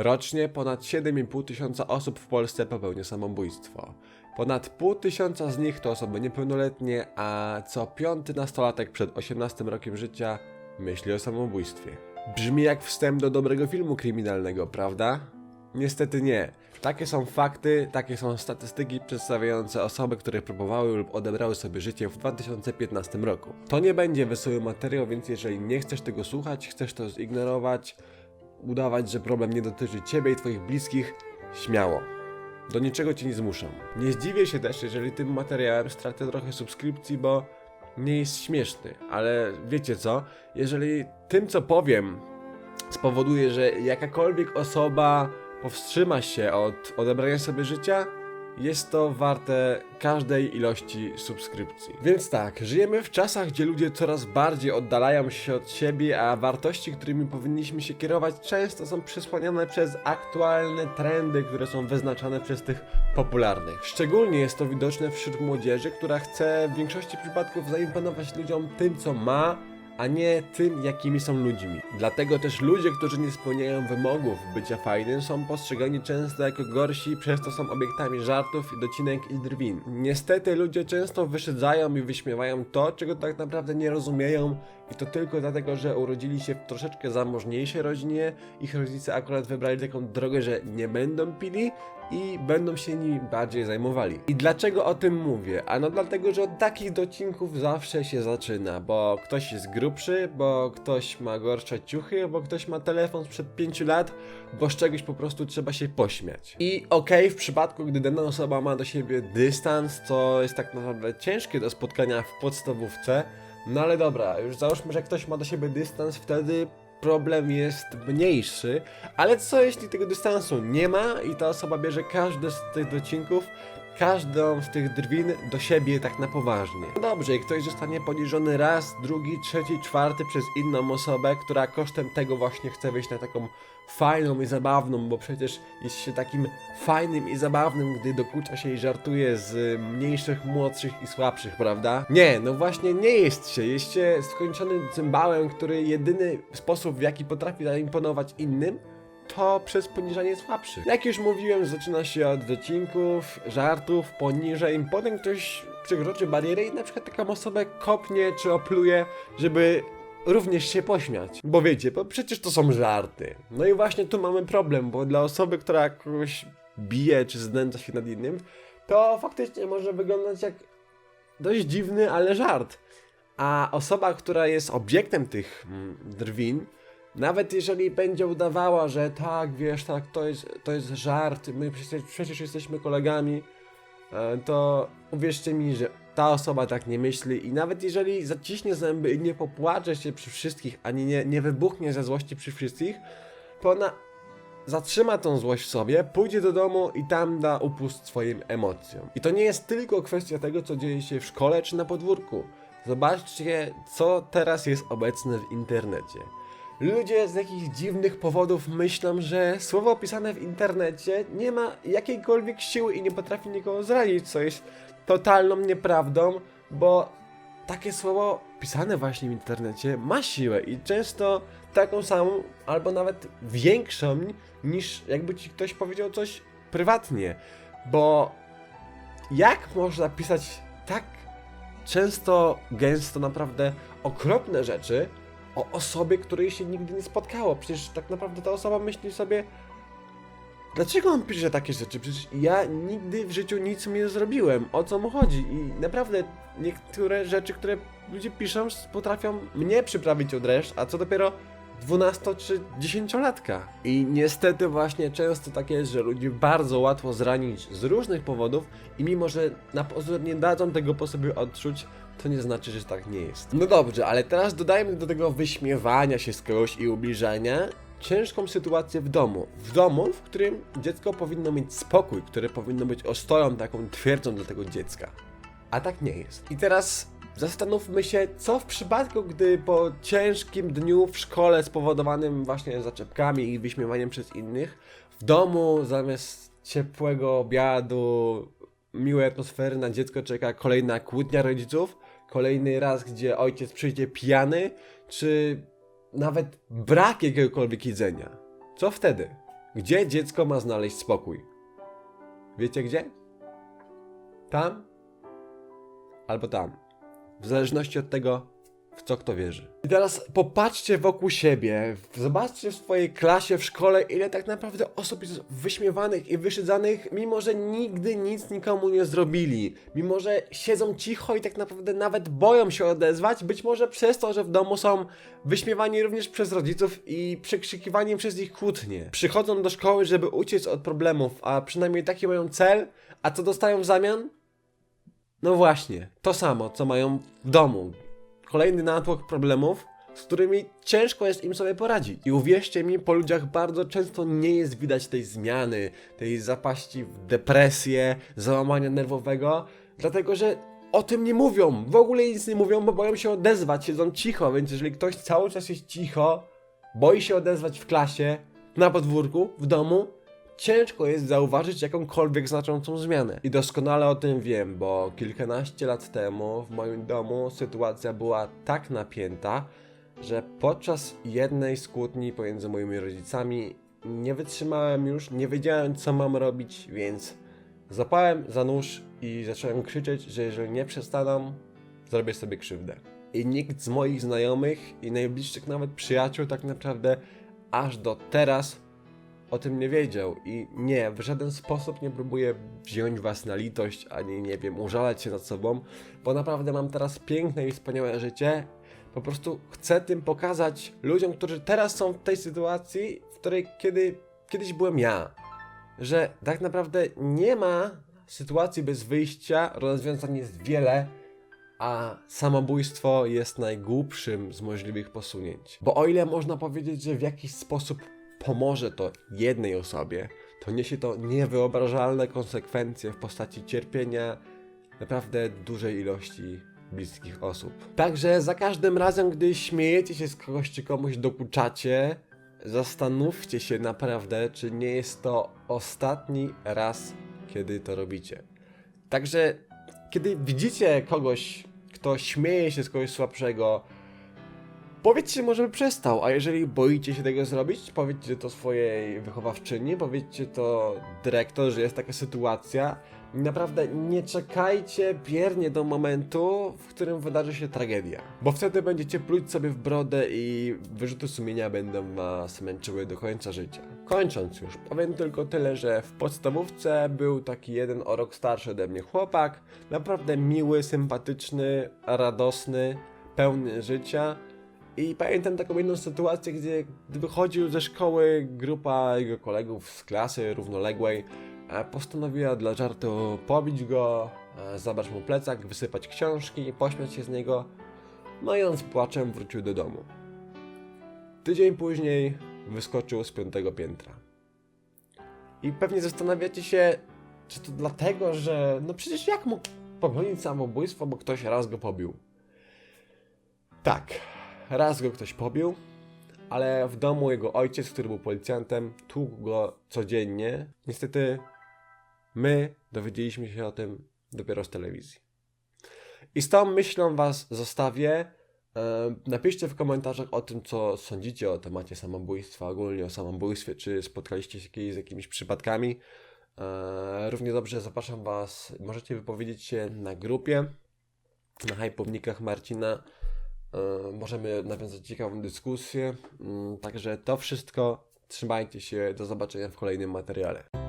Rocznie ponad 7,5 tysiąca osób w Polsce popełnia samobójstwo. Ponad pół tysiąca z nich to osoby niepełnoletnie, a co piąty nastolatek przed 18 rokiem życia myśli o samobójstwie. Brzmi jak wstęp do dobrego filmu kryminalnego, prawda? Niestety nie. Takie są fakty, takie są statystyki przedstawiające osoby, które próbowały lub odebrały sobie życie w 2015 roku. To nie będzie wesoły materiał, więc jeżeli nie chcesz tego słuchać, chcesz to zignorować, udawać, że problem nie dotyczy ciebie i twoich bliskich, śmiało. Do niczego cię nie zmuszam. Nie zdziwię się też, jeżeli tym materiałem stracę trochę subskrypcji, bo nie jest śmieszny, ale wiecie co? Jeżeli tym, co powiem, spowoduje, że jakakolwiek osoba powstrzyma się od odebrania sobie życia, jest to warte każdej ilości subskrypcji. Więc tak, żyjemy w czasach, gdzie ludzie coraz bardziej oddalają się od siebie, a wartości, którymi powinniśmy się kierować, często są przysłaniane przez aktualne trendy, które są wyznaczane przez tych popularnych. Szczególnie jest to widoczne wśród młodzieży, która chce w większości przypadków zaimponować ludziom tym, co ma, a nie tym, jakimi są ludźmi. Dlatego też ludzie, którzy nie spełniają wymogów bycia fajnym, są postrzegani często jako gorsi, przez to są obiektami żartów, docinek i drwin. Niestety ludzie często wyszydzają i wyśmiewają to, czego tak naprawdę nie rozumieją i to tylko dlatego, że urodzili się w troszeczkę zamożniejszej rodzinie, ich rodzice akurat wybrali taką drogę, że nie będą pili i będą się nimi bardziej zajmowali. I dlaczego o tym mówię? Ano dlatego, że od takich docinków zawsze się zaczyna, bo ktoś jest grubszy, bo ktoś ma gorsze ciuchy, bo ktoś ma telefon sprzed 5 lat, bo z czegoś po prostu trzeba się pośmiać. I okej, w przypadku, gdy dana osoba ma do siebie dystans, to jest tak naprawdę ciężkie do spotkania w podstawówce, no ale dobra, już załóżmy, że ktoś ma do siebie dystans, wtedy problem jest mniejszy, ale co jeśli tego dystansu nie ma i ta osoba bierze każdy z tych docinków, każdą z tych drwin do siebie tak na poważnie. Dobrze, i ktoś zostanie poniżony raz, drugi, trzeci, czwarty przez inną osobę, która kosztem tego właśnie chce wyjść na taką fajną i zabawną, bo przecież jest się takim fajnym i zabawnym, gdy dokucza się i żartuje z mniejszych, młodszych i słabszych, prawda? Nie, no właśnie nie jest się. Jest się skończonym cymbałem, który jedyny sposób, w jaki potrafi zaimponować innym, to przez poniżanie słabszych. Jak już mówiłem, zaczyna się od docinków, żartów, poniżej, potem ktoś przekroczy barierę i na przykład taką osobę kopnie czy opluje, żeby również się pośmiać. Bo wiecie, bo przecież to są żarty. No i właśnie tu mamy problem, bo dla osoby, która kogoś bije czy znęca się nad innym, to faktycznie może wyglądać jak dość dziwny, ale żart. A osoba, która jest obiektem tych mm, drwin, nawet jeżeli będzie udawała, że tak, wiesz, tak, to jest, to jest żart, my przecież, przecież jesteśmy kolegami, e, to uwierzcie mi, że ta osoba tak nie myśli i nawet jeżeli zaciśnie zęby i nie popłacze się przy wszystkich, ani nie, nie wybuchnie ze złości przy wszystkich, to ona zatrzyma tą złość w sobie, pójdzie do domu i tam da upust swoim emocjom. I to nie jest tylko kwestia tego, co dzieje się w szkole czy na podwórku. Zobaczcie, co teraz jest obecne w internecie. Ludzie z jakichś dziwnych powodów myślą, że słowo pisane w internecie nie ma jakiejkolwiek siły i nie potrafi nikogo zranić, co jest totalną nieprawdą, bo takie słowo pisane właśnie w internecie ma siłę i często taką samą, albo nawet większą niż jakby ci ktoś powiedział coś prywatnie. Bo jak można pisać tak często, gęsto, naprawdę okropne rzeczy o osobie, której się nigdy nie spotkało? Przecież tak naprawdę ta osoba myśli sobie, Dlaczego on pisze takie rzeczy? Przecież ja nigdy w życiu nic mu nie zrobiłem. O co mu chodzi? I naprawdę niektóre rzeczy, które ludzie piszą, potrafią mnie przyprawić od reszt, a co dopiero 12 czy 10-latka. I niestety właśnie często tak jest, że ludzi bardzo łatwo zranić z różnych powodów i mimo, że na pozór nie dadzą tego po sobie odczuć, to nie znaczy, że tak nie jest. No dobrze, ale teraz dodajmy do tego wyśmiewania się z kogoś i ubliżania ciężką sytuację w domu. W domu, w którym dziecko powinno mieć spokój, które powinno być ostoją taką twierdzą dla tego dziecka. A tak nie jest. I teraz zastanówmy się, co w przypadku, gdy po ciężkim dniu w szkole spowodowanym właśnie zaczepkami i wyśmiewaniem przez innych, w domu zamiast ciepłego obiadu, miłej atmosfery na dziecko czeka kolejna kłótnia rodziców, kolejny raz, gdzie ojciec przyjdzie pijany, czy nawet brak jakiegokolwiek jedzenia. Co wtedy? Gdzie dziecko ma znaleźć spokój? Wiecie gdzie? Tam? Albo tam. W zależności od tego, w co kto wierzy. I teraz popatrzcie wokół siebie, zobaczcie w swojej klasie, w szkole, ile tak naprawdę osób jest wyśmiewanych i wyszydzanych, mimo że nigdy nic nikomu nie zrobili. Mimo że siedzą cicho i tak naprawdę nawet boją się odezwać, być może przez to, że w domu są wyśmiewani również przez rodziców i przekrzykiwani przez ich kłótnie. Przychodzą do szkoły, żeby uciec od problemów, a przynajmniej taki mają cel, a co dostają w zamian? No właśnie, to samo, co mają w domu. Kolejny natłok problemów, z którymi ciężko jest im sobie poradzić. I uwierzcie mi, po ludziach bardzo często nie jest widać tej zmiany, tej zapaści w depresję, załamania nerwowego, dlatego że o tym nie mówią. W ogóle nic nie mówią, bo boją się odezwać, siedzą cicho, więc jeżeli ktoś cały czas jest cicho, boi się odezwać w klasie, na podwórku, w domu, ciężko jest zauważyć jakąkolwiek znaczącą zmianę. I doskonale o tym wiem, bo kilkanaście lat temu w moim domu sytuacja była tak napięta, że podczas jednej z kłótni pomiędzy moimi rodzicami nie wytrzymałem już, nie wiedziałem co mam robić, więc zapałem za nóż i zacząłem krzyczeć, że jeżeli nie przestaną, zrobię sobie krzywdę. I nikt z moich znajomych i najbliższych nawet przyjaciół tak naprawdę aż do teraz o tym nie wiedział i nie, w żaden sposób nie próbuję wziąć was na litość, ani nie wiem, użalać się nad sobą, bo naprawdę mam teraz piękne i wspaniałe życie. Po prostu chcę tym pokazać ludziom, którzy teraz są w tej sytuacji, w której kiedy, kiedyś byłem ja. Że tak naprawdę nie ma sytuacji bez wyjścia, rozwiązań jest wiele, a samobójstwo jest najgłupszym z możliwych posunięć. Bo o ile można powiedzieć, że w jakiś sposób pomoże to jednej osobie, to niesie to niewyobrażalne konsekwencje w postaci cierpienia naprawdę dużej ilości bliskich osób. Także za każdym razem, gdy śmiejecie się z kogoś czy komuś dokuczacie, zastanówcie się naprawdę, czy nie jest to ostatni raz, kiedy to robicie. Także kiedy widzicie kogoś, kto śmieje się z kogoś słabszego, Powiedzcie może by przestał, a jeżeli boicie się tego zrobić, powiedzcie to swojej wychowawczyni, powiedzcie to dyrektor, że jest taka sytuacja. Naprawdę nie czekajcie biernie do momentu, w którym wydarzy się tragedia. Bo wtedy będziecie pluć sobie w brodę i wyrzuty sumienia będą was męczyły do końca życia. Kończąc już, powiem tylko tyle, że w podstawówce był taki jeden o rok starszy ode mnie chłopak, naprawdę miły, sympatyczny, radosny, pełny życia. I pamiętam taką jedną sytuację, gdzie wychodził ze szkoły, grupa jego kolegów z klasy równoległej e, postanowiła dla żartu pobić go, e, zabrać mu plecak, wysypać książki, pośmiać się z niego, no i on z płaczem wrócił do domu. Tydzień później wyskoczył z piątego piętra. I pewnie zastanawiacie się, czy to dlatego, że no przecież jak mógł popełnić samobójstwo, bo ktoś raz go pobił. Tak, raz go ktoś pobił, ale w domu jego ojciec, który był policjantem, tłukł go codziennie. Niestety my dowiedzieliśmy się o tym dopiero z telewizji. I z tą myślą was zostawię. E, Napiszcie w komentarzach o tym, co sądzicie o temacie samobójstwa, ogólnie o samobójstwie, czy spotkaliście się kiedyś z jakimiś przypadkami. E, Równie dobrze zapraszam was, możecie wypowiedzieć się na grupie, na hypownikach Marcina. E, możemy nawiązać ciekawą dyskusję. Mm, Także to wszystko. Trzymajcie się. Do zobaczenia w kolejnym materiale.